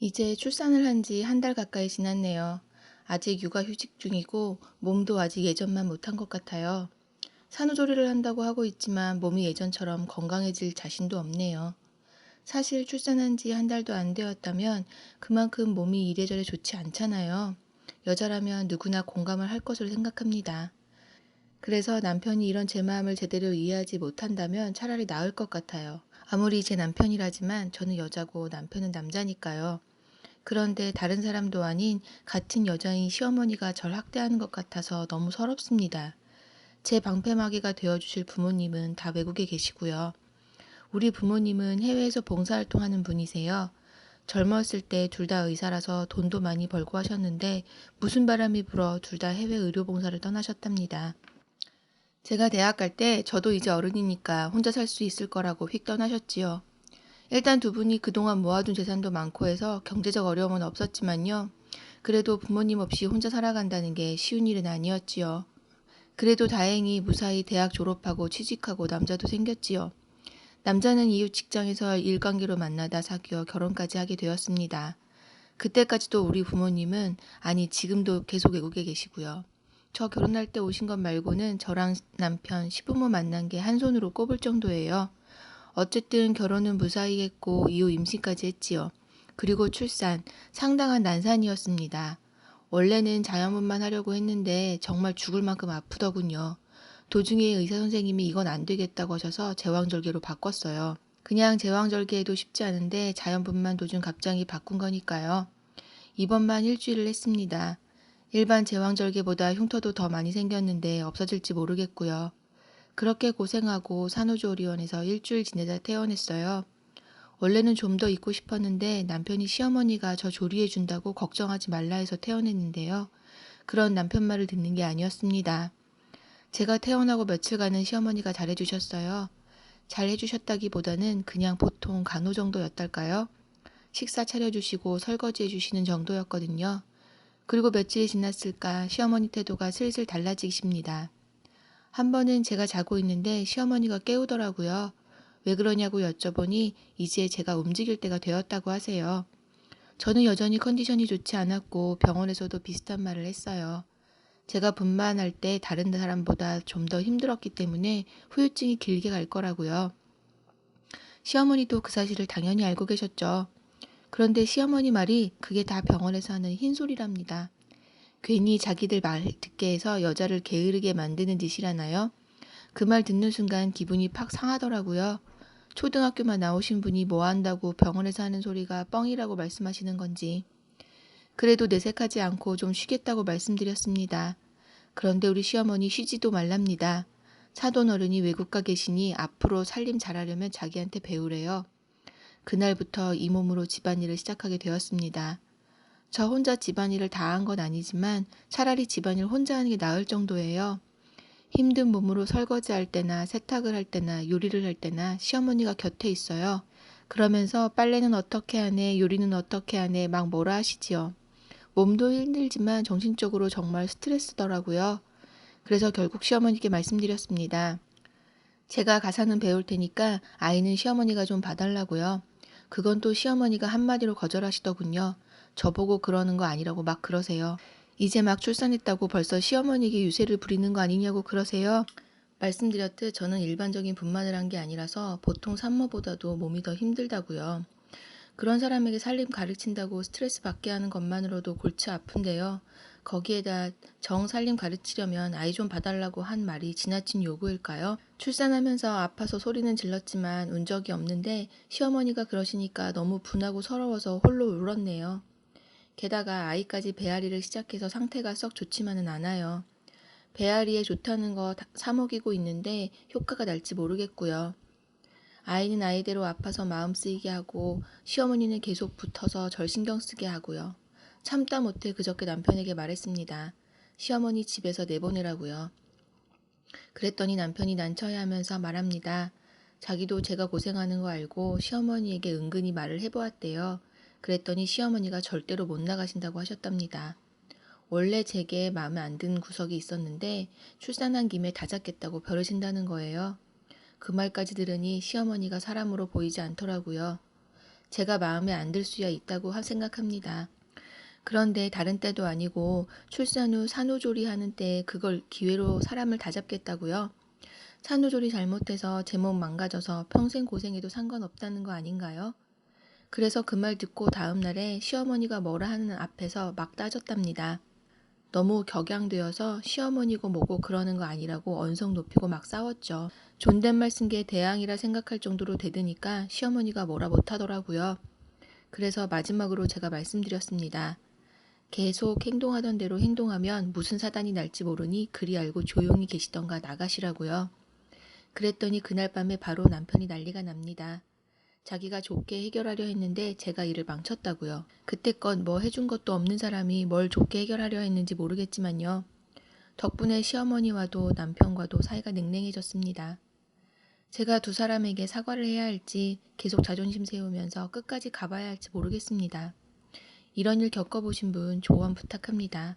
이제 출산을 한 지 한 달 가까이 지났네요. 아직 육아휴직 중이고 몸도 아직 예전만 못한 것 같아요. 산후조리를 한다고 하고 있지만 몸이 예전처럼 건강해질 자신도 없네요. 사실 출산한 지 한 달도 안 되었다면 그만큼 몸이 이래저래 좋지 않잖아요. 여자라면 누구나 공감을 할 것으로 생각합니다. 그래서 남편이 이런 제 마음을 제대로 이해하지 못한다면 차라리 나을 것 같아요. 아무리 제 남편이라지만 저는 여자고 남편은 남자니까요. 그런데 다른 사람도 아닌 같은 여자인 시어머니가 절 학대하는 것 같아서 너무 서럽습니다. 제 방패막이가 되어주실 부모님은 다 외국에 계시고요. 우리 부모님은 해외에서 봉사활동하는 분이세요. 젊었을 때 둘 다 의사라서 돈도 많이 벌고 하셨는데 무슨 바람이 불어 둘 다 해외 의료 봉사를 떠나셨답니다. 제가 대학 갈 때 저도 이제 어른이니까 혼자 살 수 있을 거라고 휙 떠나셨지요. 일단 두 분이 그동안 모아둔 재산도 많고 해서 경제적 어려움은 없었지만요. 그래도 부모님 없이 혼자 살아간다는 게 쉬운 일은 아니었지요. 그래도 다행히 무사히 대학 졸업하고 취직하고 남자도 생겼지요. 남자는 이웃 직장에서 일관계로 만나다 사귀어 결혼까지 하게 되었습니다. 그때까지도 우리 부모님은 아니 지금도 계속 외국에 계시고요. 저 결혼할 때 오신 것 말고는 저랑 남편 시부모 만난 게 한 손으로 꼽을 정도예요. 어쨌든 결혼은 무사히 했고 이후 임신까지 했지요. 그리고 출산, 상당한 난산이었습니다. 원래는 자연분만 하려고 했는데 정말 죽을 만큼 아프더군요. 도중에 의사 선생님이 이건 안 되겠다고 하셔서 제왕절개로 바꿨어요. 그냥 제왕절개해도 쉽지 않은데 자연분만 도중 갑자기 바꾼 거니까요. 이번만 일주일을 했습니다. 일반 제왕절개보다 흉터도 더 많이 생겼는데 없어질지 모르겠고요. 그렇게 고생하고 산후조리원에서 일주일 지내다 퇴원했어요. 원래는 좀 더 있고 싶었는데 남편이 시어머니가 저 조리해 준다고 걱정하지 말라 해서 퇴원했는데요. 그런 남편 말을 듣는 게 아니었습니다. 제가 퇴원하고 며칠간은 시어머니가 잘해주셨어요. 잘해주셨다기보다는 그냥 보통 간호 정도였달까요? 식사 차려주시고 설거지해 주시는 정도였거든요. 그리고 며칠이 지났을까 시어머니 태도가 슬슬 달라지십니다. 한 번은 제가 자고 있는데 시어머니가 깨우더라고요. 왜 그러냐고 여쭤보니 이제 제가 움직일 때가 되었다고 하세요. 저는 여전히 컨디션이 좋지 않았고 병원에서도 비슷한 말을 했어요. 제가 분만할 때 다른 사람보다 좀 더 힘들었기 때문에 후유증이 길게 갈 거라고요. 시어머니도 그 사실을 당연히 알고 계셨죠. 그런데 시어머니 말이 그게 다 병원에서 하는 흰소리랍니다. 괜히 자기들 말 듣게 해서 여자를 게으르게 만드는 짓이라나요? 그 말 듣는 순간 기분이 팍 상하더라고요. 초등학교만 나오신 분이 뭐 한다고 병원에서 하는 소리가 뻥이라고 말씀하시는 건지. 그래도 내색하지 않고 좀 쉬겠다고 말씀드렸습니다. 그런데 우리 시어머니 쉬지도 말랍니다. 사돈 어른이 외국 가 계시니 앞으로 살림 잘하려면 자기한테 배우래요. 그날부터 이 몸으로 집안일을 시작하게 되었습니다. 저 혼자 집안일을 다 한 건 아니지만 차라리 집안일 혼자 하는 게 나을 정도예요. 힘든 몸으로 설거지할 때나 세탁을 할 때나 요리를 할 때나 시어머니가 곁에 있어요. 그러면서 빨래는 어떻게 하네, 요리는 어떻게 하네, 막 뭐라 하시지요. 몸도 힘들지만 정신적으로 정말 스트레스더라고요. 그래서 결국 시어머니께 말씀드렸습니다. 제가 가사는 배울 테니까 아이는 시어머니가 좀 봐달라고요. 그건 또 시어머니가 한마디로 거절하시더군요. 저보고 그러는 거 아니라고 막 그러세요. 이제 막 출산했다고 벌써 시어머니에게 유세를 부리는 거 아니냐고 그러세요. 말씀드렸듯 저는 일반적인 분만을 한 게 아니라서 보통 산모보다도 몸이 더 힘들다고요. 그런 사람에게 살림 가르친다고 스트레스 받게 하는 것만으로도 골치 아픈데요. 거기에다 정 살림 가르치려면 아이 좀 봐달라고 한 말이 지나친 요구일까요? 출산하면서 아파서 소리는 질렀지만 운 적이 없는데 시어머니가 그러시니까 너무 분하고 서러워서 홀로 울었네요. 게다가 아이까지 배앓이를 시작해서 상태가 썩 좋지만은 않아요. 배앓이에 좋다는 거 사먹이고 있는데 효과가 날지 모르겠고요. 아이는 아이대로 아파서 마음 쓰이게 하고 시어머니는 계속 붙어서 절 신경 쓰게 하고요. 참다 못해 그저께 남편에게 말했습니다. 시어머니 집에서 내보내라고요. 그랬더니 남편이 난처해 하면서 말합니다. 자기도 제가 고생하는 거 알고 시어머니에게 은근히 말을 해보았대요. 그랬더니 시어머니가 절대로 못 나가신다고 하셨답니다. 원래 제게 마음에 안 드는 구석이 있었는데 출산한 김에 다 잡겠다고 벼르신다는 거예요. 그 말까지 들으니 시어머니가 사람으로 보이지 않더라고요. 제가 마음에 안 들 수야 있다고 하- 생각합니다. 그런데 다른 때도 아니고 출산 후 산후조리 하는 때 그걸 기회로 사람을 다 잡겠다고요? 산후조리 잘못해서 제 몸 망가져서 평생 고생해도 상관없다는 거 아닌가요? 그래서 그 말 듣고 다음 날에 시어머니가 뭐라 하는 앞에서 막 따졌답니다. 너무 격양되어서 시어머니고 뭐고 그러는 거 아니라고 언성 높이고 막 싸웠죠. 존댓말 쓴 게 대항이라 생각할 정도로 되드니까 시어머니가 뭐라 못하더라고요. 그래서 마지막으로 제가 말씀드렸습니다. 계속 행동하던 대로 행동하면 무슨 사단이 날지 모르니 그리 알고 조용히 계시던가 나가시라고요. 그랬더니 그날 밤에 바로 남편이 난리가 납니다. 자기가 좋게 해결하려 했는데 제가 일을 망쳤다고요. 그때껏 뭐 해준 것도 없는 사람이 뭘 좋게 해결하려 했는지 모르겠지만요. 덕분에 시어머니와도 남편과도 사이가 냉랭해졌습니다. 제가 두 사람에게 사과를 해야 할지 계속 자존심 세우면서 끝까지 가봐야 할지 모르겠습니다. 이런 일 겪어보신 분 조언 부탁합니다.